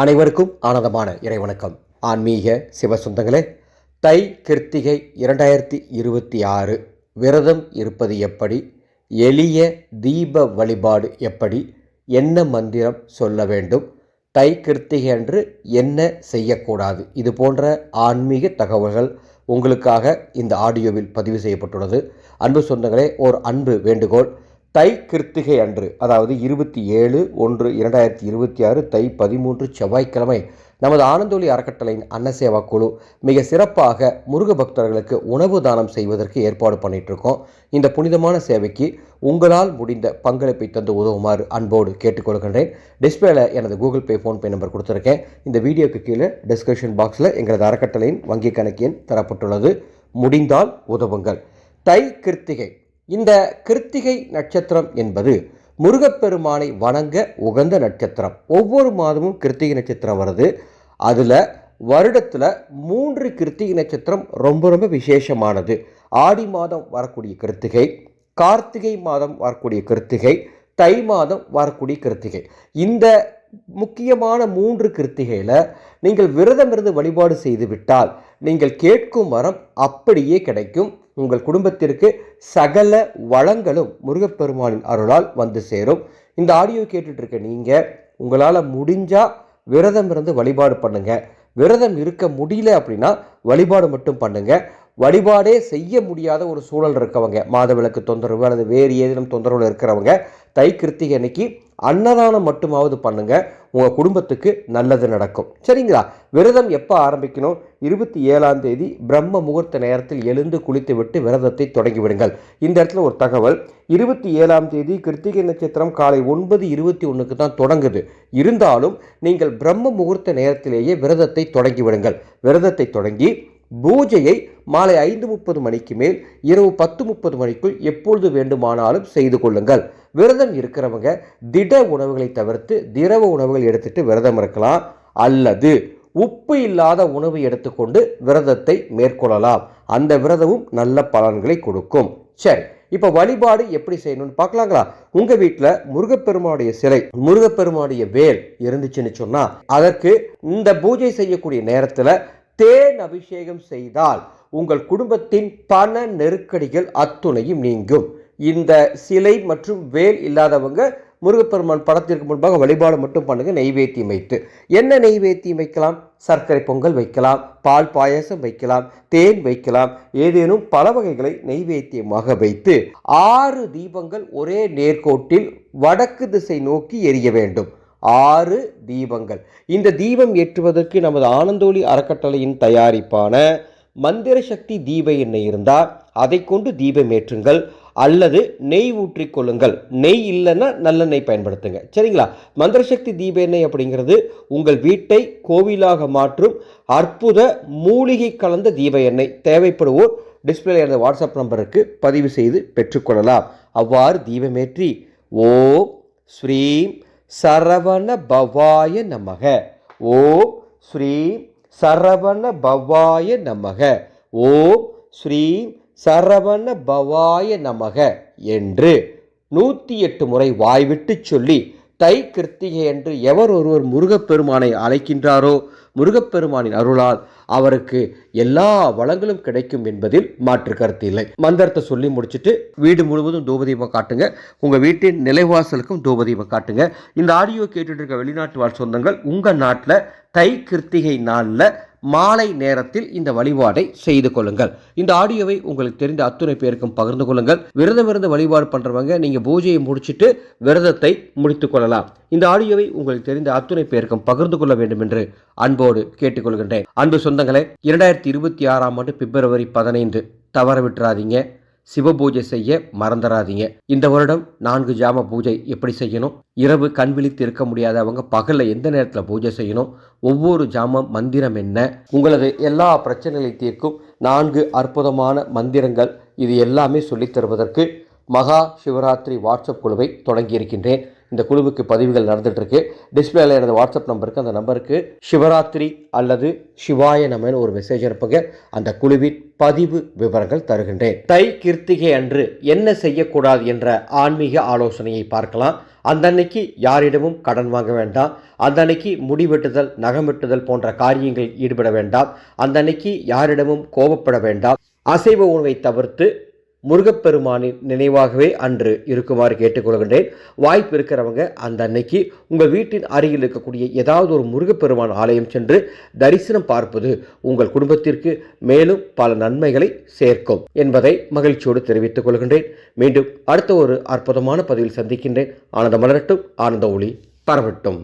அனைவருக்கும் ஆனந்தமான இறைவணக்கம். ஆன்மீக சிவசுந்தங்களே தை கிருத்திகை இரண்டாயிரத்தி இருபத்தி ஆறு விரதம் இருப்பது எப்படி? எளிய தீப வழிபாடு எப்படி? என்ன மந்திரம் சொல்ல வேண்டும்? தை கிருத்திகை அன்று என்ன செய்யக்கூடாது? இது போன்ற ஆன்மீக தகவல்கள் உங்களுக்காக இந்த ஆடியோவில் பதிவு செய்யப்பட்டுள்ளது. அன்பு சொந்தங்களே ஓர் அன்பு வேண்டுகோள். தை கிருத்திகை அன்று அதாவது இருபத்தி ஏழு ஒன்று இரண்டாயிரத்தி இருபத்தி ஆறு தை பதிமூன்று செவ்வாய்க்கிழமை நமது ஆனந்தோலி அறக்கட்டளையின் அன்னசேவா குழு மிக சிறப்பாக முருக பக்தர்களுக்கு உணவு தானம் செய்வதற்கு ஏற்பாடு பண்ணிகிட்ருக்கோம் இந்த புனிதமான சேவைக்கு உங்களால் முடிந்த பங்களிப்பை தந்து உதவுமாறு அன்போடு கேட்டுக்கொள்கின்றேன். டிஸ்பிளேல எனது கூகுள் பே ஃபோன்பே நம்பர் கொடுத்துருக்கேன். இந்த வீடியோக்கு கீழே டிஸ்கிரிப்ஷன் பாக்ஸில் எங்களது அறக்கட்டளையின் வங்கி கணக்கு எண் தரப்பட்டுள்ளது. முடிந்தால் உதவுங்கள். தை கிருத்திகை இந்த கிருத்திகை நட்சத்திரம் என்பது முருகப்பெருமானை வணங்க உகந்த நட்சத்திரம். ஒவ்வொரு மாதமும் கிருத்திகை நட்சத்திரம் வருது. அதில் வருடத்தில் மூன்று கிருத்திகை நட்சத்திரம் ரொம்ப ரொம்ப விசேஷமானது. ஆடி மாதம் வரக்கூடிய கிருத்திகை கார்த்திகை மாதம் வரக்கூடிய கிருத்திகை தை மாதம் வரக்கூடிய கிருத்திகை. இந்த முக்கியமான மூன்று கிருத்திகையில் நீங்கள் விரதம் இருந்து வழிபாடு செய்து விட்டால் நீங்கள் கேட்கும் வரம் அப்படியே கிடைக்கும். உங்கள் குடும்பத்திற்கு சகல வளங்களும் முருகப்பெருமானின் அருளால் வந்து சேரும். இந்த ஆடியோ கேட்டுட்ருக்க நீங்கள் உங்களால் முடிஞ்சால் விரதம் இருந்து வழிபாடு பண்ணுங்கள் விரதம் இருக்க முடியல அப்படின்னா வழிபாடு மட்டும் பண்ணுங்கள் வழிபாடே செய்ய முடியாத ஒரு சூழல் இருக்கவங்க. மாதவிளக்கு தொந்தரவு அல்லது வேறு ஏதேனும் தொந்தரவில் இருக்கிறவங்க தை கிருத்திகை அன்னைக்கு அன்னதானம் மட்டுமாவது பண்ணுங்க. உங்கள் குடும்பத்துக்கு நல்லது நடக்கும். சரிங்களா? விரதம் எப்போ ஆரம்பிக்கணும்? இருபத்தி ஏழாம் தேதி பிரம்ம முகூர்த்த நேரத்தில் எழுந்து குளித்து விட்டு விரதத்தை தொடங்கிவிடுங்கள். இந்த இடத்துல ஒரு தகவல். இருபத்தி ஏழாம் தேதி கிருத்திகை நட்சத்திரம் காலை ஒன்பது இருபத்தி ஒன்றுக்கு தான் தொடங்குது. இருந்தாலும் நீங்கள் பிரம்ம முகூர்த்த நேரத்திலேயே விரதத்தை தொடங்கிவிடுங்கள். விரதத்தை தொடங்கி பூஜையை மாலை ஐந்து முப்பது மணிக்கு மேல் இரவு பத்து முப்பது மணிக்குள் எப்பொழுது வேண்டுமானாலும் செய்து கொள்ளுங்கள். விரதம் இருக்கிறவங்க திட உணவுகளை தவிர்த்து திரவ உணவுகள் எடுத்துட்டு விரதம் இருக்கலாம். அல்லது உப்பு இல்லாத உணவு எடுத்துக்கொண்டு விரதத்தை மேற்கொள்ளலாம். அந்த விரதமும் நல்ல பலன்களை கொடுக்கும். சரி இப்போ வழிபாடு எப்படி செய்யணும்னு பார்க்கலாங்களா? உங்க வீட்டில் முருகப்பெருமானுடைய சிலை முருகப்பெருமானுடைய வேல் இருந்துச்சுன்னு சொன்னா அதற்கு இந்த பூஜை செய்யக்கூடிய நேரத்தில் தேன் அபிஷேகம் செய்தால் உங்கள் குடும்பத்தின் பண நெருக்கடிகள் அத்துணையும் நீங்கும். இந்த சிலை மற்றும் வேல் இல்லாதவங்க முருகப்பெருமான் படத்திற்கு முன்பாக வழிபாடு மட்டும் பண்ணுங்கள் நெய்வேத்தியம் வைத்து. என்ன நெய்வேத்தியம் வைக்கலாம்? சர்க்கரை பொங்கல் வைக்கலாம் பால் பாயசம் வைக்கலாம் தேன் வைக்கலாம் ஏதேனும் பல வகைகளை நெய்வேத்தியமாக வைத்து ஆறு தீபங்கள் ஒரே நேர்கோட்டில் வடக்கு திசை நோக்கி எரிய வேண்டும். ஆறு தீபங்கள். இந்த தீபம் ஏற்றுவதற்கு நமது ஆனந்தோலி அறக்கட்டளையின் தயாரிப்பான மந்திர சக்தி தீப எண்ணெய் இருந்தால் அதை கொண்டு தீபம் ஏற்றுங்கள். அல்லது நெய் ஊற்றிக்கொள்ளுங்கள் நெய் இல்லைன்னா நல்லெண்ணெய் பயன்படுத்துங்க. சரிங்களா? மந்திர சக்தி தீப எண்ணெய் அப்படிங்கிறது உங்கள் வீட்டை கோவிலாக மாற்றும் அற்புத மூலிகை கலந்த தீப எண்ணெய். தேவைப்படுவோர் டிஸ்பிளே எனது வாட்ஸ்அப் நம்பருக்கு பதிவு செய்து பெற்றுக்கொள்ளலாம். அவ்வாறு தீபமேற்றி ஓம் ஸ்ரீம் சரவண பவாய நமக. ஓம் ஸ்ரீம் சரவண பவாய நமக. ஓம் ஸ்ரீம் சரவண பவாய நமக என்று நூற்றி எட்டு முறை வாய்விட்டு சொல்லி தை கிருத்திகை என்று எவர் ஒருவர் முருகப்பெருமானை அழைக்கின்றாரோ முருகப்பெருமானின் அருளால் அவருக்கு எல்லா வளங்களும் கிடைக்கும் என்பதில் மாற்று கருத்து இல்லை. மந்திரத்தை சொல்லி முடிச்சுட்டு வீடு முழுவதும் தூபதீபம் காட்டுங்க. உங்கள் வீட்டின் நிலைவாசலுக்கும் தூபதீபம் காட்டுங்க. இந்த ஆடியோ கேட்டுட்டு இருக்க வெளிநாட்டு வாழ் சொந்தங்கள் உங்கள் நாட்டில் தை கிருத்திகை நாளில் மாலை நேரத்தில் இந்த வழிபாடை செய்து கொள்ளுங்கள். இந்த ஆடியோவை உங்களுக்கு தெரிந்த அத்துணை பேருக்கும் பகிர்ந்து கொள்ளுங்கள். விரதம் இருந்து வழிபாடு பண்றவங்க நீங்க பூஜையை முடிச்சிட்டு விரதத்தை முடித்துக் கொள்ளலாம். இந்த ஆடியோவை உங்களுக்கு தெரிந்த அத்துணை பேருக்கும் பகிர்ந்து கொள்ள வேண்டும் என்று அன்போடு கேட்டுக்கொள்கின்றேன். அன்பு சொந்தங்களே இரண்டாயிரத்தி இருபத்தி ஆறாம் ஆண்டு பிப்ரவரி பதினைந்து. தவற விட்டுறாதீங்க. சிவ பூஜை செய்ய மறந்துடாதீங்க இந்த வருடம் நான்கு ஜாம பூஜை எப்படி செய்யணும்? இரவு கண் விழித்து இருக்க முடியாதவங்க பகலில் எந்த நேரத்தில் பூஜை செய்யணும்? ஒவ்வொரு ஜாம மந்திரம் என்ன? உங்களது எல்லா பிரச்சனைகளை தீர்க்கும் நான்கு அற்புதமான மந்திரங்கள். இது எல்லாமே சொல்லித் தருவதற்கு மகா சிவராத்திரி வாட்ஸ்அப் குழுவை தொடங்கியிருக்கின்றேன். இந்த குழுவுக்கு பதிவுகள் நடந்துகிட்ருக்கு டிஸ்பிளேல எனது வாட்ஸ்அப் நம்பருக்கு அந்த நம்பருக்கு சிவராத்திரி அல்லது சிவாய நமன்னு ஒரு மெசேஜ் அனுப்புங்க. அந்த குழுவின் பதிவு விவரங்கள் தருகின்றேன். தை கிருத்திகை அன்று என்ன செய்யக்கூடாது என்ற ஆன்மீக ஆலோசனையை பார்க்கலாம். அந்த அன்னைக்கு யாரிடமும் கடன் வாங்க வேண்டாம். அந்த அன்னைக்கு முடி வெட்டுதல் போன்ற காரியங்களில் ஈடுபட வேண்டாம். அந்த அன்னைக்கு யாரிடமும் கோபப்பட வேண்டாம். அசைவ உணவை தவிர்த்து முருகப்பெருமானின் நினைவாகவே அன்று இருக்குமாறு கேட்டுக்கொள்கின்றேன். வாய்ப்பு இருக்கிறவங்க அந்த அன்னைக்கு உங்கள் வீட்டின் அருகில் இருக்கக்கூடிய ஏதாவது ஒரு முருகப்பெருமான் ஆலயம் சென்று தரிசனம் பார்ப்பது உங்கள் குடும்பத்திற்கு மேலும் பல நன்மைகளை சேர்க்கும் என்பதை மகிழ்ச்சியோடு தெரிவித்துக் கொள்கின்றேன். மீண்டும் அடுத்த ஒரு அற்புதமான பதிவில் சந்திக்கின்றேன். ஆனந்த மலரட்டும் ஆனந்த ஒளி பரவட்டும்.